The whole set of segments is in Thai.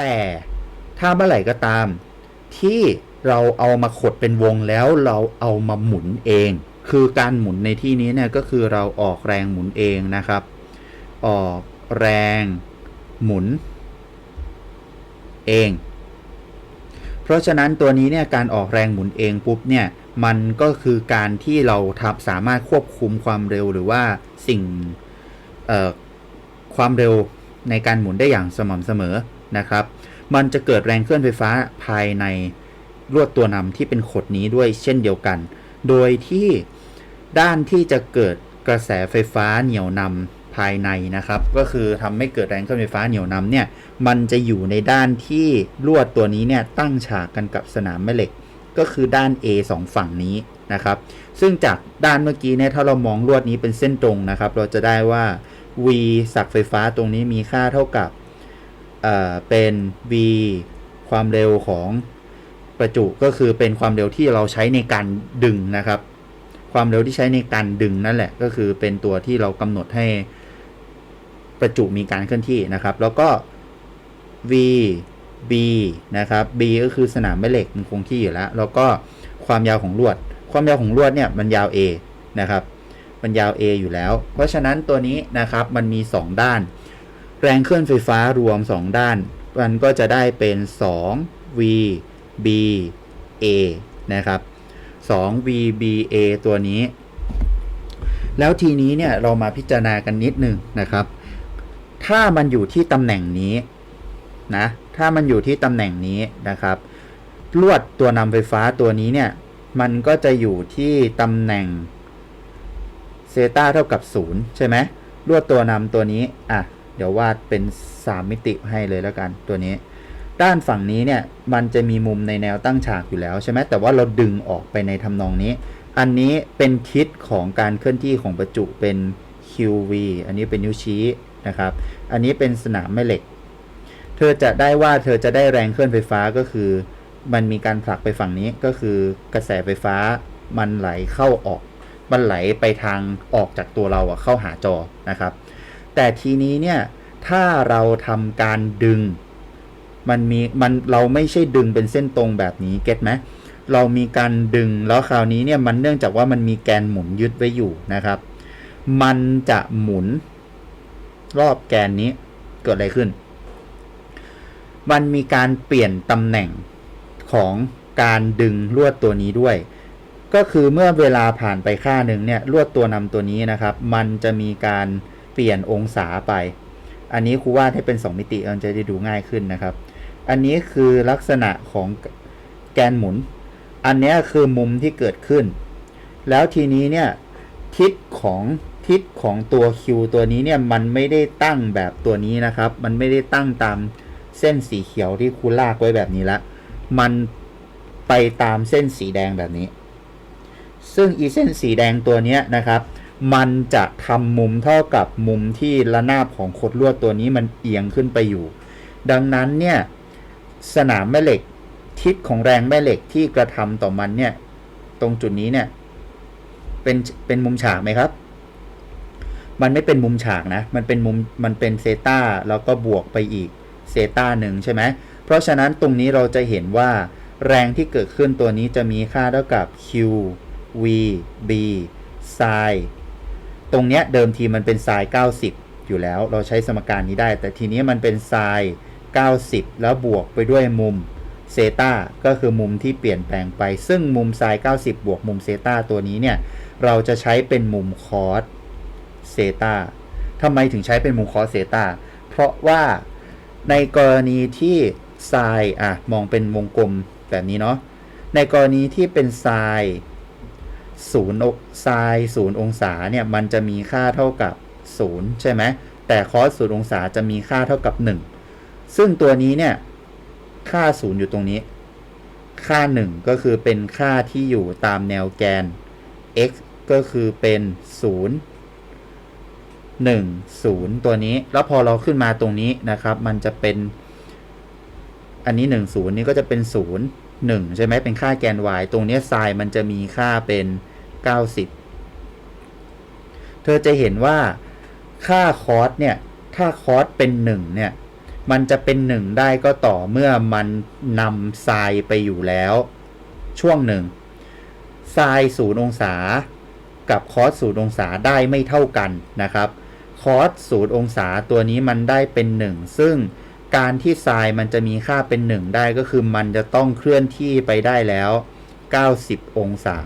แต่ถ้าเมื่อไหร่ก็ตาม ที่เราเอามาขดเป็นวงแล้วเราเอามาหมุนเอง คือการหมุนในที่นี้เนี่ยก็คือเราออกแรงหมุนเองนะครับ ออกแรงหมุน เอง เพราะฉะนั้นตัวนี้เนี่ยการออกแรงหมุนเองปุ๊บเนี่ยมันก็คือการที่เราทำสามารถควบคุมความเร็วหรือว่าสิ่งเอ่อความเร็วในการหมุนได้อย่างสม่ำเสมอ นะครับ มันจะเกิดแรงเคลื่อนไฟฟ้าภายในลวดตัวนำที่เป็นขดนี้ด้วยเช่นเดียวกัน โดยที่ด้านที่จะเกิดกระแสไฟฟ้าเหนี่ยวนำภายในนะครับ ก็คือทำให้เกิดแรงเคลื่อนไฟฟ้าเหนี่ยวนำเนี่ย มันจะอยู่ในด้านที่ลวดตัวนี้เนี่ยตั้งฉากกันกับสนามแม่เหล็ก ก็คือด้าน A สองฝั่งนี้นะครับ ซึ่งจากด้านเมื่อกี้เนี่ย ถ้าเรามองลวดนี้เป็นเส้นตรงนะครับ เราจะได้ว่า V สักไฟฟ้าตรงนี้มีค่าเท่ากับ เป็น V ความเร็วของประจุก็คือเป็นความเร็วที่เราใช้ในการดึงนะครับ ความเร็วที่ใช้ในการดึงนั่นแหละก็คือเป็นตัวที่เรากำหนดให้ประจุมีการเคลื่อนที่นะครับ แล้วก็ V B นะครับ B ก็คือสนามแม่เหล็กมันคงที่อยู่แล้ว แล้วก็ความยาวของลวด ความยาวของลวดเนี่ยมันยาว A นะครับ มันยาว A อยู่แล้ว เพราะฉะนั้นตัวนี้นะครับมันมี 2 ด้าน แรงเคลื่อนไฟฟ้ารวม 2 ด้าน มันก็จะได้เป็น 2 V B A นะครับ 2 V B A ตัวนี้ แล้วทีนี้เนี่ยเรามาพิจารณากันนิดหนึ่งนะครับ ถ้ามันอยู่ที่ตำแหน่งนี้นะ ถ้ามันอยู่ที่ตำแหน่งนี้นะครับ ลวดตัวนำไฟฟ้าตัวนี้เนี่ย มันก็จะอยู่ที่ตำแหน่งเซตาเท่ากับ 0 ใช่ไหมลวดตัวนำตัวนี้ อะ เดี๋ยววาดเป็น 3 มิติให้เลยแล้วกันตัวนี้ ด้านฝั่งนี้เนี่ยมันจะมีมุมในแนวตั้งฉากอยู่แล้วใช่ไหมแต่ว่าเราดึงออกไปในทำนองนี้ อันนี้เป็นทิศของการเคลื่อนที่ของประจุเป็น QV อันนี้เป็นนิ้วชี้นะครับ อันนี้เป็นสนามแม่เหล็ก เธอจะได้ว่าเธอจะได้แรงเคลื่อนไฟฟ้าก็คือ มันมีการผลักไปฝั่งนี้ก็คือกระแสไฟฟ้ามันไหลเข้าออก มันไหลไปทางออกจากตัวเราอะเข้าหาจอนะครับ แต่ทีนี้เนี่ยถ้าเราทำการดึง มันมีมันเราไม่ใช่ดึงเป็นเส้นตรงแบบนี้เก็ตไหมเรามีการดึงแล้วคราวนี้เนี่ยมันเนื่องจากว่ามันมีแกนหมุนยึดไว้อยู่นะครับ มันจะหมุนรอบแกนนี้เกิดอะไรขึ้น มันมีการเปลี่ยนตำแหน่งของการดึงลวดตัวนี้ด้วย ก็คือเมื่อเวลาผ่านไปค่าหนึ่งเนี่ยลวดตัวนำตัวนี้นะครับ มันจะมีการเเปลี่ยนองศาไป อันนี้ครูวาดให้เป็น 2 มิติมันจะได้ดูง่ายขึ้นนะครับ อันนี้คือลักษณะของแกนหมุน อันนี้คือมุมที่เกิดขึ้น แล้วทีนี้เนี่ยทิศของทิศของตัว Q ตัวนี้เนี่ยมันไม่ได้ตั้งแบบตัวนี้นะครับ มันไม่ได้ตั้งตามเส้นสีเขียวที่ครูลากไว้แบบนี้ละ มันไปตามเส้นสีแดงแบบนี้ ซึ่งอีเส้นสีแดงตัวนี้นะครับ มันจะทำมุมเท่ากับมุมที่ระนาบของคดลวดตัวนี้มันเอียงขึ้นไปอยู่ ดังนั้นเนี่ยสนามแม่เหล็กทิศของแรงแม่เหล็กที่กระทำต่อมันเนี่ยตรงจุดนี้เนี่ยเป็นเป็นมุมฉากไหมครับ มันไม่เป็นมุมฉากนะ มันเป็นมุมมันเป็นเซตาแล้วก็บวกไปอีกเซตาหนึ่งใช่ไหมเพราะฉะนั้นตรงนี้เราจะเห็นว่าแรงที่เกิดขึ้นตัวนี้จะมีค่าเท่ากับ q v b sin ตรงเนี้ยเดิมทีมันเป็น sin 90 อยู่แล้ว เราใช้สมการนี้ได้ แต่ทีนี้มันเป็น sin 90 แล้วบวกไปด้วยมุมเซตาก็คือมุมที่เปลี่ยนแปลงไป ซึ่งมุม sin 90 บวกมุมเซตาตัวนี้เนี่ย เราจะใช้เป็นมุมคอสเซตาทำไมถึงใช้เป็นมุมคอสเซตาเพราะว่าในกรณีที่ sin อะ มองเป็นวงกลมแบบนี้เนาะในกรณีที่เป็น sin ศูนย์ไซน์ศูนย์องศาเนี่ยมันจะมีค่าเท่ากับ 0 ใช่ไหมแต่คอสศูนย์องศาจะมีค่าเท่ากับ 1 ซึ่งตัวนี้เนี่ยค่า 0 อยู่ตรงนี้ ค่า 1 ก็คือเป็นค่าที่อยู่ตามแนวแกน x ก็คือเป็น 0 1 0 ตัวนี้ แล้วพอเราขึ้นมาตรงนี้นะครับ มันจะเป็น อันนี้ 1 0 นี่ก็จะเป็น 0 1 ใช่ไหมเป็นค่าแกน y ตรงนี้ไซน์มันจะมีค่าเป็น 90 เธอจะเห็นว่าค่าคอสเนี่ย ถ้าคอสเป็น1เนี่ย มันจะเป็นหนึ่งได้ก็ต่อเมื่อมันนำไซน์ไปอยู่แล้ว ช่วงหนึ่งไซน์ศูนย์องศา กับคอสศูนย์องศาได้ไม่เท่ากันนะครับคอสศูนย์องศาตัวนี้มันได้เป็น 1 ซึ่งการที่ไซน์มันจะมีค่าเป็น 1 ได้ก็คือมันจะต้องเคลื่อนที่ไปได้แล้ว 90 องศา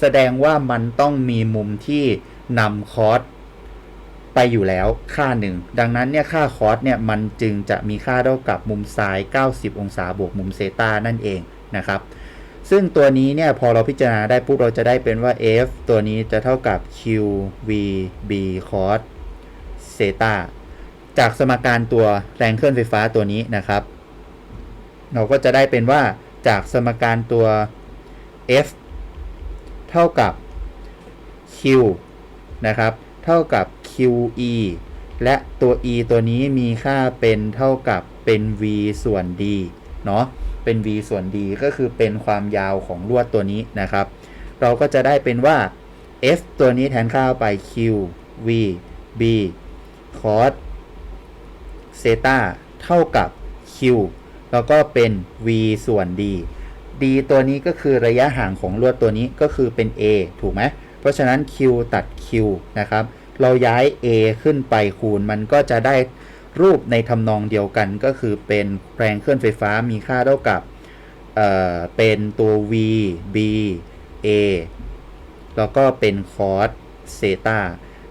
แสดงว่ามันต้องมีมุมที่นำคอสไปอยู่แล้วค่าหนึ่ง ดังนั้นเนี่ยค่าคอสเนี่ยมันจึงจะมีค่าเท่ากับมุมไซน์90 องศาบวกมุมเซตานั่นเองนะครับซึ่งตัวนี้เนี่ยพอเราพิจารณาได้ปุ๊บเราจะได้เป็นว่า f ตัวนี้จะเท่ากับ q v b cos เซตาจากสมการตัวแรงเคลื่อนไฟฟ้าตัวนี้นะครับ เราก็จะได้เป็นว่าจากสมการตัว f เท่ากับ q นะครับ เท่ากับ qe และตัว e ตัวนี้มีค่าเป็นเท่ากับเป็น v ส่วน d เนาะเป็น v ส่วน d ก็คือเป็นความยาวของลวดตัวนี้นะครับ เราก็จะได้เป็นว่า f ตัวนี้แทนค่าไป q v b cos เซตาเท่ากับ q แล้วก็เป็น v ส่วน d d ตัวนี้ก็คือระยะห่างของลวดตัวนี้ก็คือเป็น a ถูกไหม เพราะฉะนั้น q ตัด q นะครับ เราย้าย a ขึ้นไปคูณมันก็จะได้รูปในทำนองเดียวกันก็คือเป็นแรงเคลื่อนไฟฟ้ามีค่าเท่ากับเเป็นตัว v b a แล้วก็เป็น cos เซตา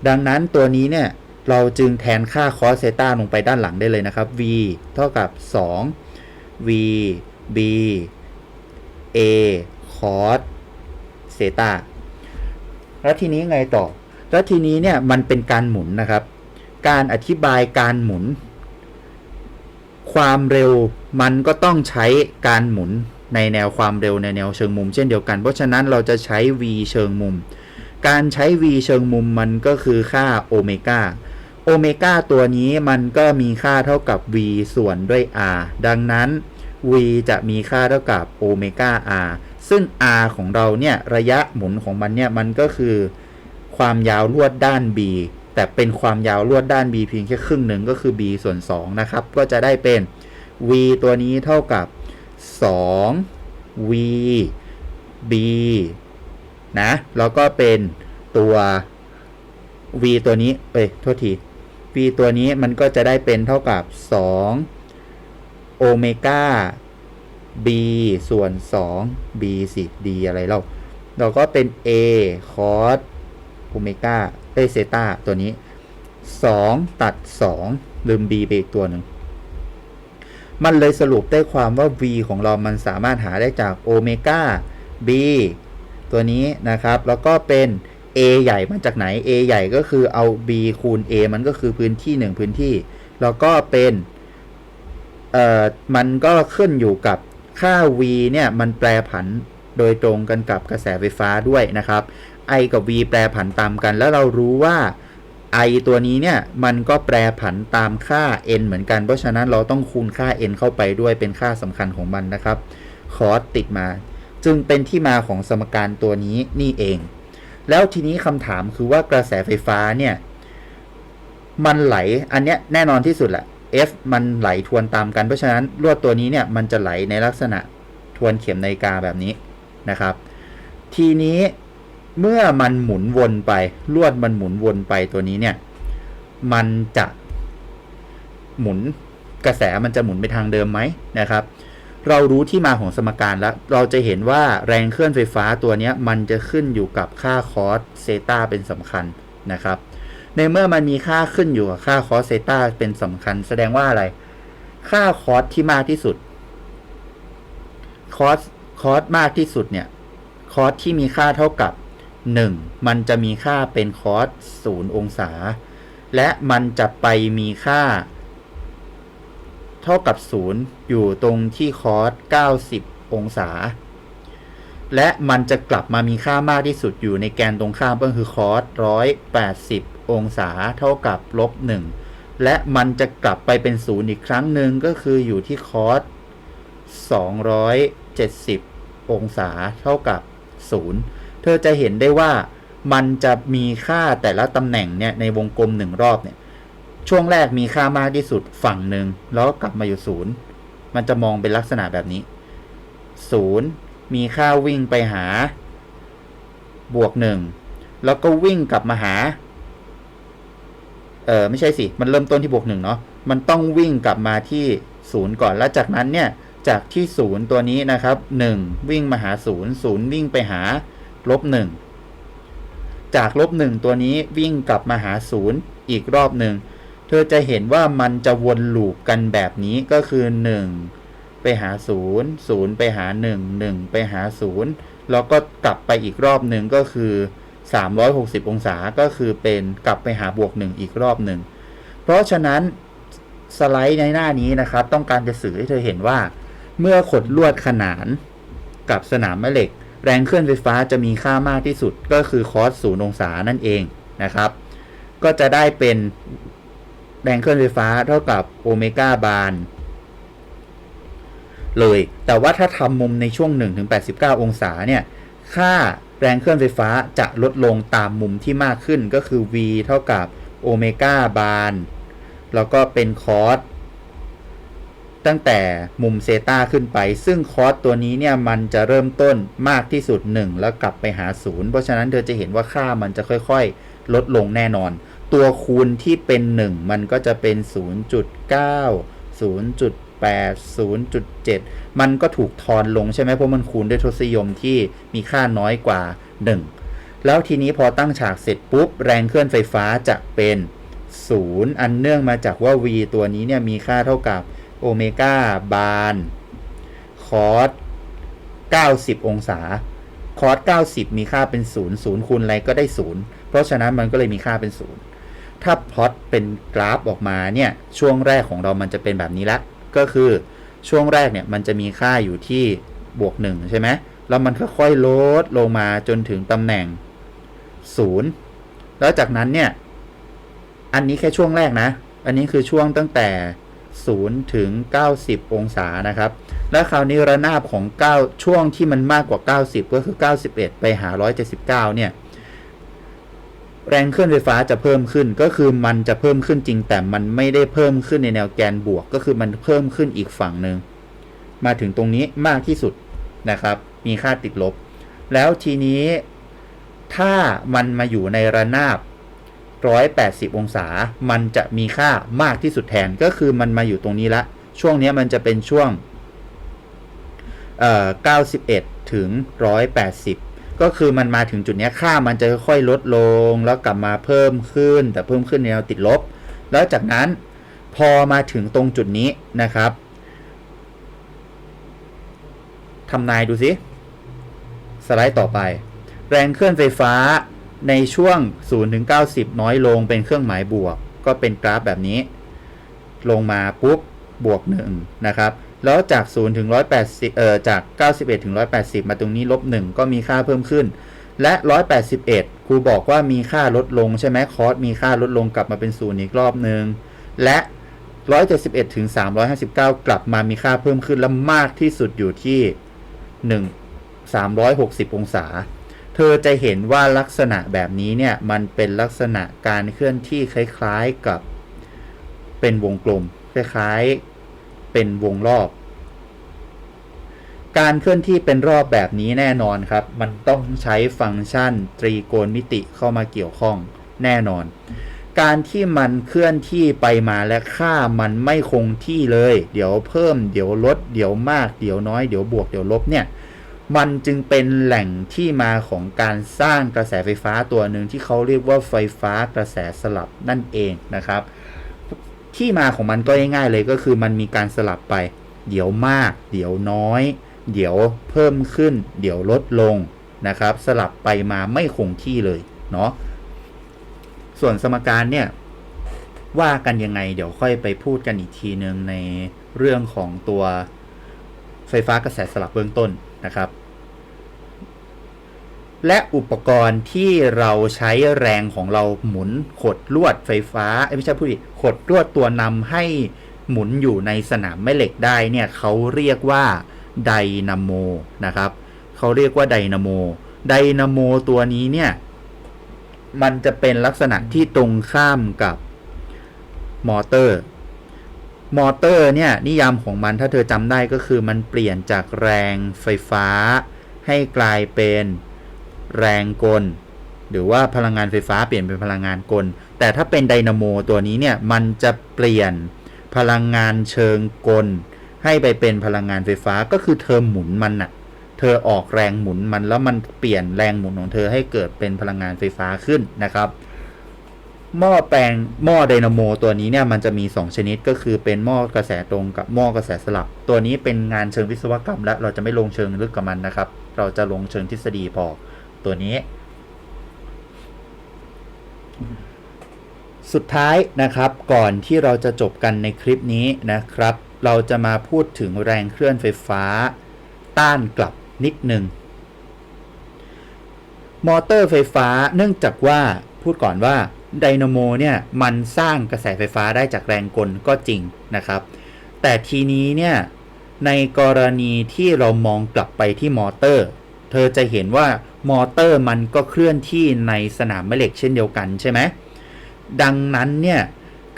ดังนั้นตัวนี้เนี่ยเราจึงแทนค่า cos เซตาลงไปด้านหลังได้เลยนะครับ v เท่ากับ 2 v b a cos เซตาแล้วทีนี้ไงต่อ แล้วทีนี้เนี่ยมันเป็นการหมุนนะครับ การอธิบายการหมุน ความเร็วมันก็ต้องใช้การหมุนในแนวความเร็วในแนวเชิงมุม เช่นเดียวกัน เพราะฉะนั้นเราจะใช้ v เชิงมุม การใช้ v เชิงมุมมันก็คือค่าโอเมก้าโอเมก้าตัวนี้มันก็มีค่าเท่ากับ v ส่วนด้วย r ดังนั้น v จะมีค่าเท่ากับโอเมก้า r ซึ่ง r ของเราเนี่ยระยะหมุนของมันเนี่ยมันก็คือความยาวลวดด้าน b แต่เป็นความยาวลวดด้าน b เพียงแค่ครึ่งหนึ่งก็คือ b ส่วน2นะครับ ก็จะได้เป็น v ตัวนี้เท่ากับ 2 v b นะแล้วก็เป็นตัว v ตัวนี้ เอ้ย โทษที v ตัวนี้มันก็จะได้เป็นเท่ากับ 2 โอเมก้า b ส่วน 2 b สิ d อะไรเล่าเราก็เป็น a cos โอเมก้าเอเซตาตัวนี้ 2 ตัด 2 ลืม b ไปอีกตัวหนึ่ง มันเลยสรุปได้ความว่า v ของเรามันสามารถหาได้จากโอเมก้า b ตัวนี้นะครับ แล้วก็เป็น a ใหญ่มาจากไหน a ใหญ่ก็คือเอา b คูณ a มันก็คือพื้นที่ 1 พื้นที่ แล้วก็เป็น เอ่อมันก็ขึ้นอยู่กับค่า v เนี่ยมันแปรผันโดยตรงกันกับกระแสไฟฟ้าด้วยนะครับ i กับ v แปรผันตามกัน แล้วเรารู้ว่า i ตัวนี้เนี่ยมันก็แปรผันตามค่า n เหมือนกัน เพราะฉะนั้นเราต้องคูณค่า n เข้าไปด้วยเป็นค่าสำคัญของมันนะครับคอสติดมา จึงเป็นที่มาของสมการตัวนี้นี่เอง แล้วทีนี้คำถามคือว่ากระแสไฟฟ้าเนี่ย มันไหลอันเนี้ยแน่นอนที่สุดแหละ F มันไหลทวนตามกัน เพราะฉะนั้นลวดตัวนี้เนี่ยมันจะไหลในลักษณะทวนเข็มนาฬิกาแบบนี้นะครับ ทีนี้เมื่อมันหมุนวนไปลวดมันหมุนวนไปตัวนี้เนี่ยมันจะหมุนกระแสมันจะหมุนไปทางเดิมไหมนะครับ เรารู้ที่มาของสมการแล้ว เราจะเห็นว่าแรงเคลื่อนไฟฟ้าตัวนี้มันจะขึ้นอยู่กับค่าคอสเซตาเป็นสำคัญนะครับ ในเมื่อมันมีค่าขึ้นอยู่กับค่าคอสเซต้าเป็นสำคัญ แสดงว่าอะไร ค่าคอสที่มากที่สุด คอสคอสมากที่สุดเนี่ย คอสที่มีค่าเท่ากับ 1 มันจะมีค่าเป็นคอส0องศา และมันจะไปมีค่า เท่ากับ 0 อยู่ตรงที่คอส90 องศา และมันจะกลับมามีค่ามากที่สุดอยู่ในแกนตรงข้ามก็คือคอส180 องศาเท่ากับลบ1และมันจะกลับไปเป็น0อีกครั้งหนึ่งก็คืออยู่ที่คอส270 องศาเท่ากับ 0 เธอจะเห็นได้ว่ามันจะมีค่าแต่ละตำแหน่งเนี่ยในวงกลมหนึ่งรอบเนี่ยช่วงแรกมีค่ามากที่สุดฝั่งหนึ่งแล้วก็กลับมาอยู่ศูนย์มันจะมองเป็นลักษณะแบบนี้ศูนย์มีค่าวิ่งไปหา บวกหนึ่งแล้วก็วิ่งกลับมาหา เออไม่ใช่สิ มันเริ่มต้นที่บวกหนึ่งเนาะ มันต้องวิ่งกลับมาที่ศูนย์ก่อน แล้วจากนั้นเนี่ย จากที่ศูนย์ตัวนี้นะครับหนึ่งวิ่งมาหาศูนย์ศูนย์วิ่งไปหาลบหนึ่งจากลบหนึ่งตัวนี้วิ่งกลับมาหาศูนย์อีกรอบหนึ่ง เธอจะเห็นว่ามันจะวนลูปกันแบบนี้ก็คือหนึ่งไปหาศูนย์ศูนย์ไปหาหนึ่งหนึ่งไปหาศูนย์แล้วก็กลับไปอีกรอบหนึ่งก็คือ 360 องศาก็คือเป็นกลับไปหาบวกหนึ่งอีกรอบหนึ่ง เพราะฉะนั้นสไลด์ในหน้านี้นะครับ ต้องการจะสื่อให้เธอเห็นว่า เมื่อขดลวดขนานกับสนามแม่เหล็ก แรงเคลื่อนไฟฟ้าจะมีค่ามากที่สุดก็คือคอสศูนย์องศานั่นเองนะครับ ก็จะได้เป็นแรงเคลื่อนไฟฟ้าเท่ากับโอเมก้าบาร์เลย แต่ว่าถ้าทำมุมในช่วง 1-89 องศาเนี่ย ค่า แรงเคลื่อนไฟฟ้าจะลดลงตามมุมที่มากขึ้นก็คือ v เท่ากับโอเมก้าบาร์แล้วก็เป็นคอสตั้งแต่มุมเซตาขึ้นไป ซึ่งคอสตัวนี้เนี่ยมันจะเริ่มต้นมากที่สุด 1 แล้วกลับไปหา 0 เพราะฉะนั้นเธอจะเห็นว่าค่ามันจะค่อยๆ ลดลงแน่นอน ตัวคูณที่เป็น 1 มันก็จะเป็น 0.9 0.8 0.7มันก็ถูกทอนลงใช่ไหมเพราะมันคูณด้วยทศนิยมที่มีค่าน้อยกว่า 1 แล้วทีนี้พอตั้งฉากเสร็จปุ๊บ แรงเคลื่อนไฟฟ้าจะเป็น 0 อันเนื่องมาจากว่า v ตัวนี้เนี่ยมีค่าเท่ากับโอเมก้าบาร์คอส90 องศา คอส90 มีค่าเป็น0 0คูณอะไรก็ได้ 0 เพราะฉะนั้นมันก็เลยมีค่าเป็น 0 ถ้าพลอตเป็นกราฟออกมาเนี่ย ช่วงแรกของเรามันจะเป็นแบบนี้ละ ก็คือช่วงแรกเนี่ยมันจะมีค่าอยู่ที่บวก1ใช่ไหมแล้วมันค่อยๆลดลงมาจนถึงตำแหน่ง 0 แล้วจากนั้นเนี่ย อันนี้แค่ช่วงแรกนะ อันนี้คือช่วงตั้งแต่ 0 ถึง 90 องศานะครับ และคราวนี้ระนาบของ 9 ช่วงที่มันมากกว่า 90 ก็คือ 91 ไปหา 179 เนี่ย แรงเคลื่อนไฟฟ้าจะเพิ่มขึ้นก็คือมันจะเพิ่มขึ้นจริงแต่มันไม่ได้เพิ่มขึ้นในแนวแกนบวก ก็คือมันเพิ่มขึ้นอีกฝั่งหนึ่งมาถึงตรงนี้มากที่สุดนะครับ มีค่าติดลบ แล้วทีนี้ถ้ามันมาอยู่ในระนาบ 180 องศา มันจะมีค่ามากที่สุดแทนก็คือมันมาอยู่ตรงนี้ละ ช่วงนี้มันจะเป็นช่วงเอ่อ91 ถึง 180 ก็คือมันมาถึงจุดนี้ค่ามันจะค่อยๆลดลง แล้วกลับมาเพิ่มขึ้น แต่เพิ่มขึ้นในแนวติดลบ แล้วจากนั้นพอมาถึงตรงจุดนี้นะครับทำนายดูสิสไลด์ต่อไป แรงเคลื่อนไฟฟ้าในช่วง 0 ถึง 90 น้อยลงเป็นเครื่องหมายบวก ก็เป็นกราฟแบบนี้ ลงมาปุ๊บบวก 1 นะครับ แล้วจาก 0 ถึง 180เอ่อจาก 91 ถึง 180 มาตรงนี้ลบ 1 ก็มีค่าเพิ่มขึ้น และ 181 ครูบอกว่ามีค่าลดลงใช่ไหมคอสมีค่าลดลงกลับมาเป็น0อีกรอบหนึ่งและ 171 ถึง 359 กลับมามีค่าเพิ่มขึ้นและมากที่สุดอยู่ที่ 1 360 องศา เธอจะเห็นว่าลักษณะแบบนี้เนี่ย มันเป็นลักษณะการเคลื่อนที่คล้ายๆกับเป็นวงกลม คล้ายๆ เป็นวงรอบ การเคลื่อนที่เป็นรอบแบบนี้แน่นอนครับ มันต้องใช้ฟังก์ชันตรีโกณมิติเข้ามาเกี่ยวข้องแน่นอน การที่มันเคลื่อนที่ไปมาและค่ามันไม่คงที่เลย เดี๋ยวเพิ่มเดี๋ยวลด เดี๋ยวมากเดี๋ยวน้อยเดี๋ยวบวกเดี๋ยวลบเนี่ยมันจึงเป็นแหล่งที่มาของการสร้างกระแสไฟฟ้าตัวหนึ่งที่เขาเรียกว่าไฟฟ้ากระแสสลับนั่นเองนะครับ ที่มาของมันก็ง่ายๆเลยก็คือมันมีการสลับไป เดี๋ยวมาก เดี๋ยวน้อย เดี๋ยวเพิ่มขึ้น เดี๋ยวลดลงนะครับ สลับไปมาไม่คงที่เลยเนาะส่วนสมการเนี่ยว่ากันยังไง เดี๋ยวค่อยไปพูดกันอีกทีนึงในเรื่องของตัวไฟฟ้ากระแสสลับเบื้องต้นนะครับ และอุปกรณ์ที่เราใช้แรงของเราหมุนขดลวดไฟฟ้าไม่ใช่ผู้ดิขดลวดตัวนำให้หมุนอยู่ในสนามแม่เหล็กได้เนี่ยเขาเรียกว่าไดนาโมนะครับเขาเรียกว่าไดนาโมไดนาโมตัวนี้เนี่ยมันจะเป็นลักษณะที่ตรงข้ามกับมอเตอร์ มอเตอร์เนี่ยนิยามของมันถ้าเธอจำได้ก็คือมันเปลี่ยนจากแรงไฟฟ้าให้กลายเป็น แรงกล หรือว่าพลังงานไฟฟ้าเปลี่ยนเป็นพลังงานกล แต่ถ้าเป็นไดนาโมตัวนี้เนี่ยมันจะเปลี่ยนพลังงานเชิงกล ให้ไปเป็นพลังงานไฟฟ้าก็คือเธอหมุนมันน่ะเธอออกแรงหมุนมันแล้วมันเปลี่ยนแรงหมุนของเธอให้เกิดเป็นพลังงานไฟฟ้าขึ้นนะครับหม้อแปลงหม้อไดนาโมตัวนี้เนี่ยมันจะมี 2 ชนิดก็คือเป็นหม้อกระแสตรงกับหม้อกระแสสลับ ตัวนี้เป็นงานเชิงวิศวกรรมและเราจะไม่ลงเชิงลึกกับมันนะครับ เราจะลงเชิงทฤษฎีพอ ตัวนี้ สุดท้ายนะครับก่อนที่เราจะจบกันในคลิปนี้นะครับ เราจะมาพูดถึงแรงเคลื่อนไฟฟ้า ต้านกลับนิดหนึ่งมอเตอร์ไฟฟ้าเนื่องจากว่าพูดก่อนว่าไดนาโมเนี่ยมันสร้างกระแสไฟฟ้าได้จากแรงกลก็จริงนะครับ แต่ทีนี้เนี่ยในกรณีที่เรามองกลับไปที่มอเตอร์ เธอจะเห็นว่า มอเตอร์มันก็เคลื่อนที่ในสนามแม่เหล็กเช่นเดียวกันใช่ไหมดังนั้นเนี่ย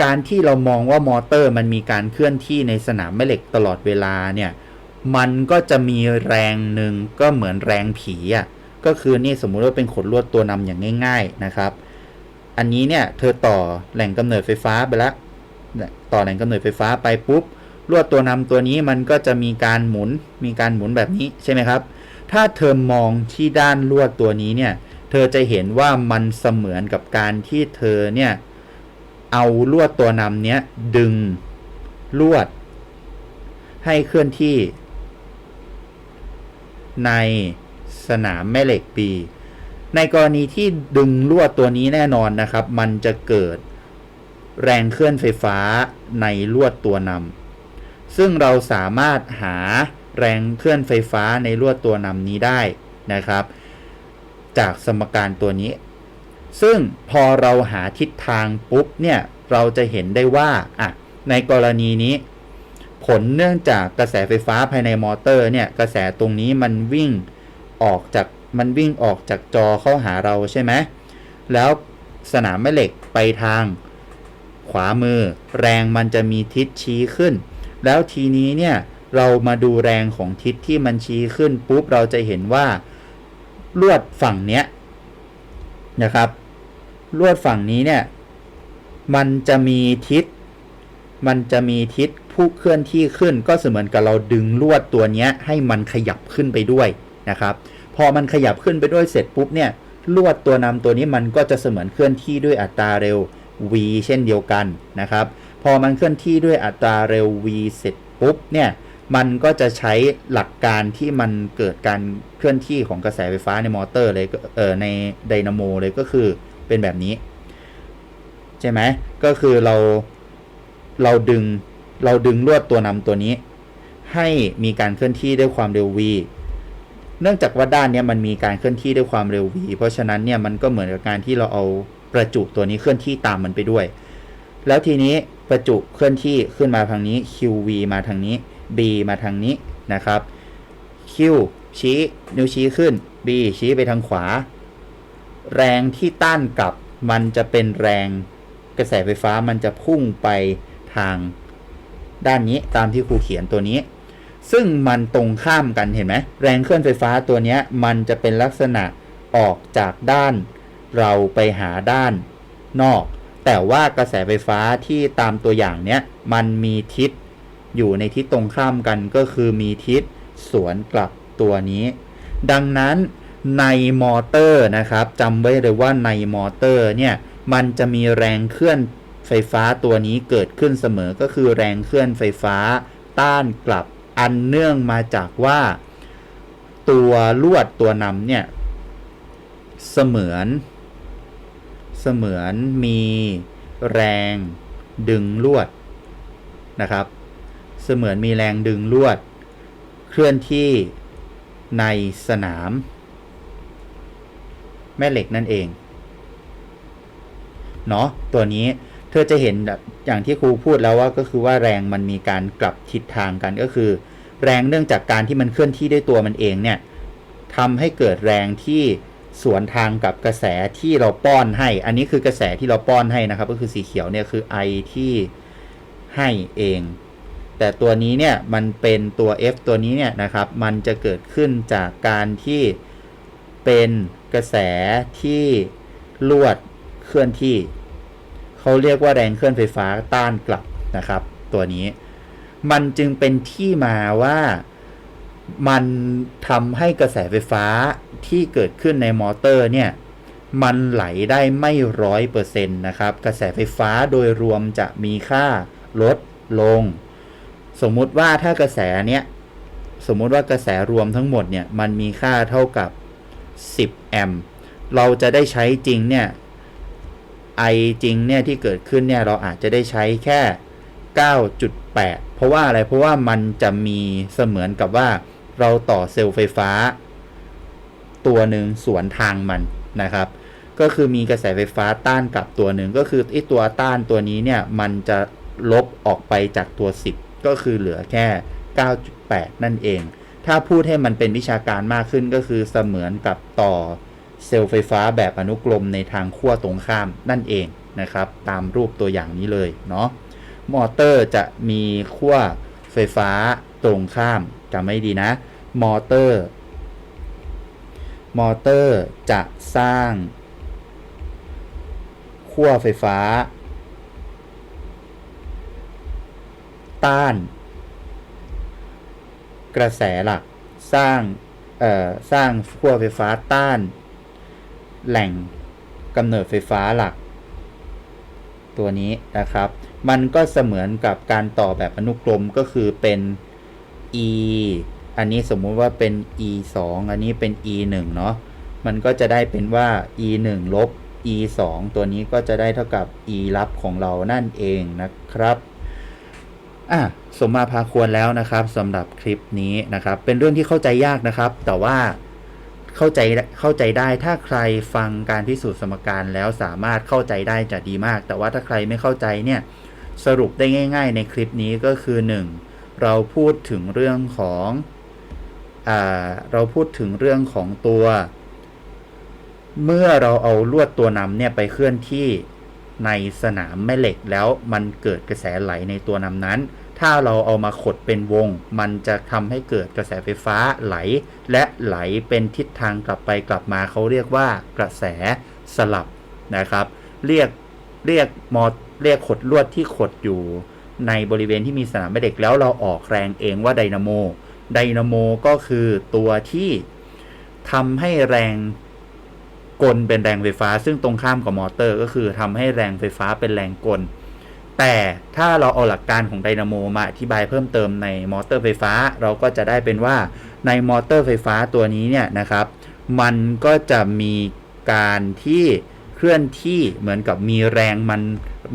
การที่เรามองว่ามอเตอร์มันมีการเคลื่อนที่ในสนามแม่เหล็กตลอดเวลาเนี่ยมันก็จะมีแรงหนึ่งก็เหมือนแรงผีอะก็คือนี่สมมุติว่าเป็นขดลวดตัวนำอย่างง่าย ๆนะครับ อันนี้เนี่ยเธอต่อแหล่งกำเนิดไฟฟ้าไปแล้วต่อแหล่งกำเนิดไฟฟ้าไปปุ๊บลวดตัวนำตัวนี้มันก็จะมีการหมุนมีการหมุนแบบนี้ใช่ไหมครับ ถ้าเธอมองที่ด้านลวดตัวนี้เนี่ย เธอจะเห็นว่ามันเสมือนกับการที่เธอเนี่ยเอาลวดตัวนำเนี้ยดึงลวด ให้เคลื่อนที่ ในสนามแม่เหล็กปี ในกรณีที่ดึงลวดตัวนี้แน่นอนนะครับ มันจะเกิดแรงเคลื่อนไฟฟ้าในลวดตัวนำซึ่งเราสามารถหา แรงเคลื่อนไฟฟ้าในลวดตัวนำนี้ได้นะครับ จากสมการตัวนี้ ซึ่งพอเราหาทิศทางปุ๊บเนี่ยเราจะเห็นได้ว่าอะในกรณีนี้ ผลเนื่องจากกระแสไฟฟ้าภายในมอเตอร์เนี่ยกระแสตรงนี้มันวิ่งออกจากมันวิ่งออกจากจอเข้าหาเราใช่ไหมแล้วสนามแม่เหล็กไปทางขวามือ แรงมันจะมีทิศชี้ขึ้น แล้วทีนี้เนี่ย เรามาดูแรงของทิศที่มันชี้ขึ้นปุ๊บเราจะเห็นว่าลวดฝั่งเนี้ยนะครับ ลวดฝั่งนี้เนี่ยมันจะมีทิศ มันจะมีทิศผู้เคลื่อนที่ขึ้น ก็เสมือนกับเราดึงลวดตัวเนี้ยให้มันขยับขึ้นไปด้วยนะครับ พอมันขยับขึ้นไปด้วยเสร็จปุ๊บเนี่ยลวดตัวนำตัวนี้มันก็จะเสมือนเคลื่อนที่ด้วยอัตราเร็ว v เช่นเดียวกันนะครับ พอมันเคลื่อนที่ด้วยอัตราเร็ว v เสร็จปุ๊บเนี่ย มันก็จะใช้หลักการที่มันเกิดการเคลื่อนที่ของกระแสไฟฟ้าในมอเตอร์เลยเออในไดนาโมเลยก็คือเป็นแบบนี้ ใช่ไหมก็คือเราเราดึงเราดึงลวดตัวนำตัวนี้ ให้มีการเคลื่อนที่ด้วยความเร็ว v เนื่องจากว่าด้านนี้มันมีการเคลื่อนที่ด้วยความเร็ว v เพราะฉะนั้นเนี่ยมันก็เหมือนกับการที่เราเอาประจุตัวนี้เคลื่อนที่ตามมันไปด้วย แล้วทีนี้ประจุเคลื่อนที่ขึ้นมาทางนี้ qv มาทางนี้ b มาทางนี้นะครับ q ชี้นิ้วชี้ขึ้น b ชี้ไปทางขวา แรงที่ต้านกลับมันจะเป็นแรงกระแสไฟฟ้ามันจะพุ่งไปทางด้านนี้ตามที่ครูเขียนตัวนี้ ซึ่งมันตรงข้ามกันเห็นไหมแรงเคลื่อนไฟฟ้าตัวนี้มันจะเป็นลักษณะออกจากด้าน เราไปหาด้านนอก แต่ว่ากระแสไฟฟ้าที่ตามตัวอย่างเนี้ยมันมีทิศ อยู่ในทิศตรงข้ามกันก็คือมีทิศสวนกลับตัวนี้ ดังนั้นในมอเตอร์นะครับจำไว้เลยว่าในมอเตอร์เนี่ยมันจะมีแรงเคลื่อนไฟฟ้าตัวนี้เกิดขึ้นเสมอก็คือแรงเคลื่อนไฟฟ้าต้านกลับอันเนื่องมาจากว่า ตัวลวดตัวนำเนี่ยเสมือน เสมือนมีแรงดึงลวดนะครับ เสมือนมีแรงดึงลวด เคลื่อนที่ในสนาม แม่เหล็กนั่นเอง เนาะตัวนี้เธอจะเห็นแบบอย่างที่ครูพูดแล้วว่าก็คือว่าแรงมันมีการกลับทิศทางกันก็คือ แรงเนื่องจากการที่มันเคลื่อนที่ด้วยตัวมันเองเนี่ยทำให้เกิดแรงที่สวนทางกับกระแสที่เราป้อนให้ อันนี้คือกระแสที่เราป้อนให้นะครับ ก็คือสีเขียวเนี่ยคือไอที่ให้เอง แต่ตัวนี้เนี่ยมันเป็นตัว F ตัวนี้เนี่ยนะครับ มันจะเกิดขึ้นจากการที่เป็นกระแสที่ลวดเคลื่อนที่ เขาเรียกว่าแรงเคลื่อนไฟฟ้าต้านกลับนะครับ ตัวนี้ มันจึงเป็นที่มาว่ามันทำให้กระแสไฟฟ้าที่เกิดขึ้นในมอเตอร์เนี่ยมันไหลได้ไม่ร้อยเปอร์เซ็นต์นะครับ กระแสไฟฟ้าโดยรวมจะมีค่าลดลง สมมุติว่าถ้ากระแสเนี้ยสมมุติว่ากระแสรวมทั้งหมดเนี่ยมันมีค่าเท่ากับ 10 แอมป์เราจะได้ใช้จริงเนี่ยไอจริงเนี่ยที่เกิดขึ้นเนี่ยเราอาจจะได้ใช้แค่ 9.8 เพราะว่าอะไรเพราะว่ามันจะมีเสมือนกับว่าเราต่อเซลล์ไฟฟ้า ตัวหนึ่งสวนทางมันนะครับ ก็คือมีกระแสไฟฟ้าต้านกับตัวหนึ่งก็คือไอตัวต้านตัวนี้เนี่ยมันจะลบออกไปจากตัว 10 ก็คือเหลือแค่ 9.8 นั่นเอง ถ้าพูดให้มันเป็นวิชาการมากขึ้นก็คือเสมือนกับต่อเซลล์ไฟฟ้าแบบอนุกรมในทางขั้วตรงข้ามนั่นเองนะครับ ตามรูปตัวอย่างนี้เลยเนาะมอเตอร์จะมีขั้วไฟฟ้าตรงข้ามจำไม่ดีนะ มอเตอร์ มอเตอร์จะสร้างขั้วไฟฟ้า ต้าน กระแสหลักสร้างสร้างขั้วไฟฟ้าต้าน แหล่งกำเนิดไฟฟ้าหลัก ตัวนี้นะครับ มันก็เสมือนกับการต่อแบบอนุกรมก็คือเป็น e อันนี้สมมุติว่าเป็น e 2อันนี้เป็น e 1เนาะมันก็จะได้เป็นว่า e 1ลบ e 2ตัวนี้ก็จะได้เท่ากับ e ลับของเรานั่นเองนะครับ อะสมมาพาควรแล้วนะครับสำหรับคลิปนี้นะครับ เป็นเรื่องที่เข้าใจยากนะครับ แต่ว่าเข้าใจเข้าใจได้ถ้าใครฟังการพิสูจน์สมการแล้วสามารถเข้าใจได้จะดีมาก แต่ว่าถ้าใครไม่เข้าใจเนี่ยสรุปได้ง่าย ๆ ในคลิปนี้ก็คือ 1. เราพูดถึงเรื่องของอเราพูดถึงเรื่องของตัว เมื่อเราเอาลวดตัวนำเนี่ยไปเคลื่อนที่ในสนามแม่เหล็กแล้วมันเกิดกระแสไหลในตัวนำนั้น ถ้าเราเอามาขดเป็นวง มันจะทำให้เกิดกระแสไฟฟ้าไหล และไหลเป็นทิศทางกลับไปกลับมาเขาเรียกว่ากระแสสลับนะครับ เรียกเรียกมอเรียกขดลวดที่ขดอยู่ในบริเวณที่มีสนามแม่เหล็กแล้วเราออกแรงเองว่าไดนาโมไดนาโมก็คือตัวที่ทำให้แรงกลเป็นแรงไฟฟ้า ซึ่งตรงข้ามกับมอเตอร์ ก็คือทำให้แรงไฟฟ้าเป็นแรงกล แต่ถ้าเราเอาหลักการของไดนาโมมาอธิบายเพิ่มเติมในมอเตอร์ไฟฟ้า เราก็จะได้เป็นว่าในมอเตอร์ไฟฟ้าตัวนี้เนี่ยนะครับ มันก็จะมีการที่เคลื่อนที่เหมือนกับมีแรงมัน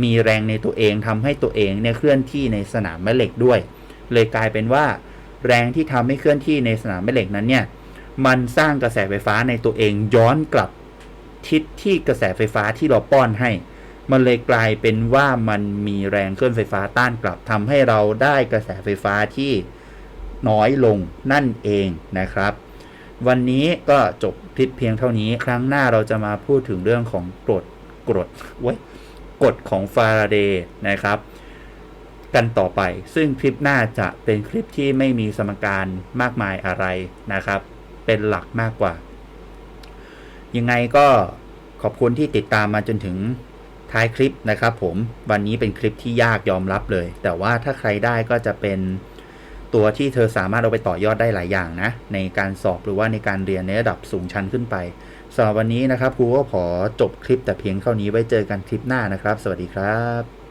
มีแรงในตัวเองทำให้ตัวเองเนี่ยเคลื่อนที่ในสนามแม่เหล็กด้วย เลยกลายเป็นว่า แรงที่ทำให้เคลื่อนที่ในสนามแม่เหล็กนั้นเนี่ยมันสร้างกระแสไฟฟ้าในตัวเองย้อนกลับทิศที่กระแสไฟฟ้าที่เราป้อนให้ มันเลยกลายเป็นว่ามันมีแรงเคลื่อนไฟฟ้าต้านกลับทำให้เราได้กระแสไฟฟ้าที่น้อยลงนั่นเองนะครับ วันนี้ก็จบคลิปเพียงเท่านี้ ครั้งหน้าเราจะมาพูดถึงเรื่องของกรดกรดเว้ยกฎของฟาราเดย์นะครับ กันต่อไป ซึ่งคลิปหน้าจะเป็นคลิปที่ไม่มีสมการมากมายอะไรนะครับ เป็นหลักมากกว่า ยังไงก็ขอบคุณที่ติดตามมาจนถึง ท้ายคลิปนะครับผมวันนี้เป็นคลิปที่ยากยอมรับเลย แต่ว่าถ้าใครได้ก็จะเป็นตัวที่เธอสามารถเอาไปต่อยอดได้หลายอย่างนะ ในการสอบหรือว่าในการเรียนในระดับสูงชั้นขึ้นไปสำหรับวันนี้นะครับครูก็ขอจบคลิปแต่เพียงเท่านี้ไว้เจอกันคลิปหน้านะครับ สวัสดีครับ